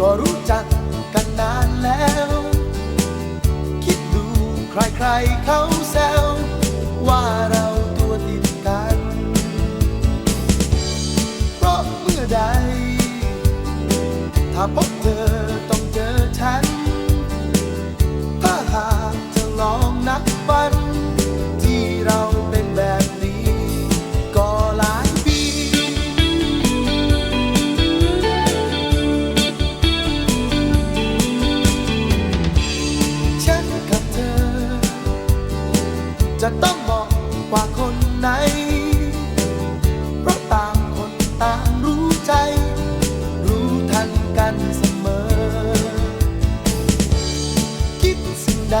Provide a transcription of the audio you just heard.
ก็รู้จักกันนานแล้ว คิดดูใครๆเขาแซวว่าเราตัวติดกัน เพราะเมื่อใด ถ้าพบเธอต้องเจอฉัน จะต้องเหมาะกว่าคนไหน เพราะต่างคนต่างรู้ใจ รู้ทันกันเสมอ คิดสิ่งใด